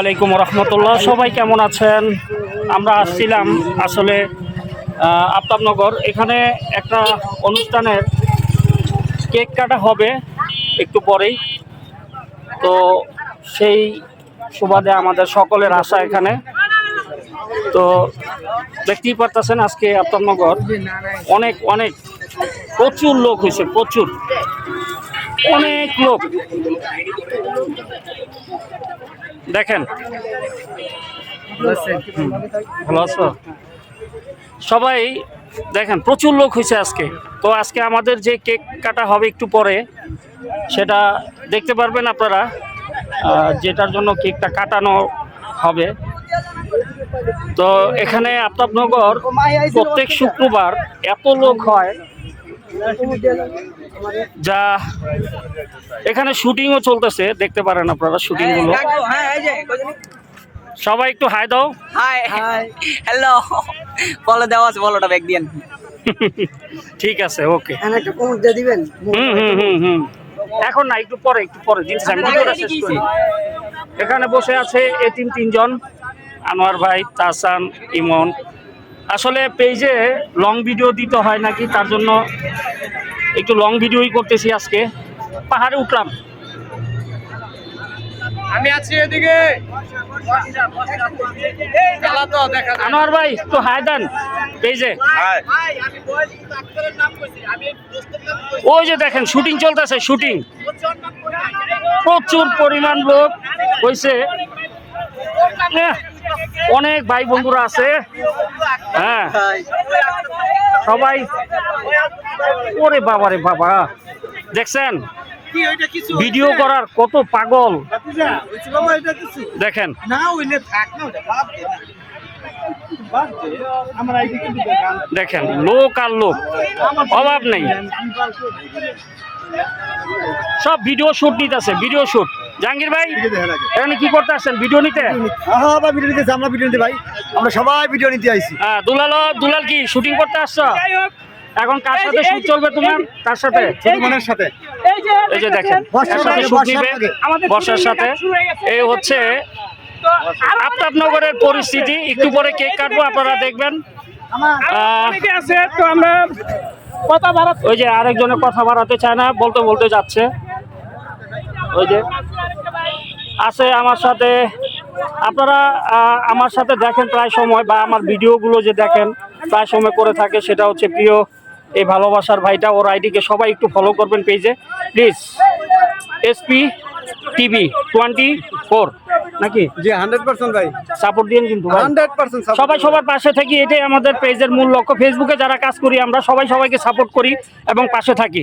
আলাইকুম রহমতুল্লাহ। সবাই কেমন আছেন? আমরা আসছিলাম আসলে আফতাবনগর। এখানে একটা অনুষ্ঠানের কেক কাটা হবে একটু পরেই। তো সেই সুবাদে আমাদের সকলের আশা এখানে। তো দেখতেই পারতেছেন আজকে আফতাবনগর। অনেক অনেক, প্রচুর লোক হয়েছে, প্রচুর। অনেক লোক। দেখেন। ভালো আছো? সবাই দেখেন প্রচুর লোক হয়েছে আজকে। তো আজকে আমাদের যে কেক কাটা হবে একটু পরে সেটা দেখতে পারবেন আপনারা যেটার জন্য কেকটা কাটানো হবে। তো এখানে আফতাবনগর প্রত্যেক শুক্রবার এত লোক হয় যা এখানে শুটিংও চলতেছে দেখতে পারেন আপনারা শুটিংগুলো। সবাই একটু হাই দাও। হাই হ্যালো বলো দেওয়া আছে বলোটা ব্যাগ দিয়েন ঠিক আছে ওকে। এখানে একটা কমেন্ট দিয়ে দিবেন হুম হুম হুম হুম। এখন না একটু পরে একটু পরে জিনিস আমি ভিডিওটা শেষ করি। এখানে বসে আছে এই তিন তিনজন আনোয়ার ভাই তাসান ইমন আসলে পেজে লং ভিডিও দিতে হয় নাকি তার জন্য একটু লং ভিডিওই করতেছি আজকে। পাহাড়ে উঠলাম। আমি আছি এদিকে। তো। আনোয়ার ভাই একটু হাই দেন পেজে। ওই যে দেখেন শুটিং চলতেছে শুটিং প্রচুর পরিমাণ লোক হয়েছে অনেক ভাই বন্ধুরা আছে। হ্যাঁ। সবাই ওরে বাবা। রে বাবা দেখছেন ভিডিও করার কত পাগল? দেখেন। দেখেন লোক আর লোক অভাব নেই। সব ভিডিও শুট নিতেছে ভিডিও শুট। জাহাঙ্গীর ভাই এখানে কি করতে আসছেন? ভিডিও নিতে? হ্যাঁ আমরা ভিডিও নিতেছি আমরা ভিডিও নিতে ভাই। আমরা সবাই ভিডিও নিতে আইছি। হ্যাঁ, দুলাল দুলাল কি শুটিং করতে আসছো? এখন কার সাথে শুট চলবে তোমার? কার সাথে? সুমনের সাথে। এই যে দেখেন বর্ষার একসাথে শুট নিবে। বর্ষার সাথে। এই হচ্ছে আফতাবনগরের পরিস্থিতি। একটু পরে কেক কাটবো আপনারা দেখবেন। আহ, ওই যে আরেকজনে কথা বাড়াতে চায় না বলতে বলতে যাচ্ছে। ওই যে আছে আমার সাথে। আপনারা আমার সাথে দেখেন প্রায় সময় বা আমার ভিডিওগুলো যে দেখেন প্রায় সময় করে থাকে সেটা হচ্ছে প্রিয় এই ভালোবাসার ভাইটা ওর আইডিকে সবাই একটু ফলো করবেন পেজে please SP TV twenty four নাকি? জি হান্ড্রেড পার্সেন্ট ভাই। সাপোর্ট দিন কিন্তু হান্ড্রেড পার্সেন্ট সবাই সবার পাশে থাকি এটাই আমাদের পেজের মূল লক্ষ্য। ফেসবুকে যারা কাজ করি আমরা সবাই সবাইকে সাপোর্ট করি এবং পাশে থাকি।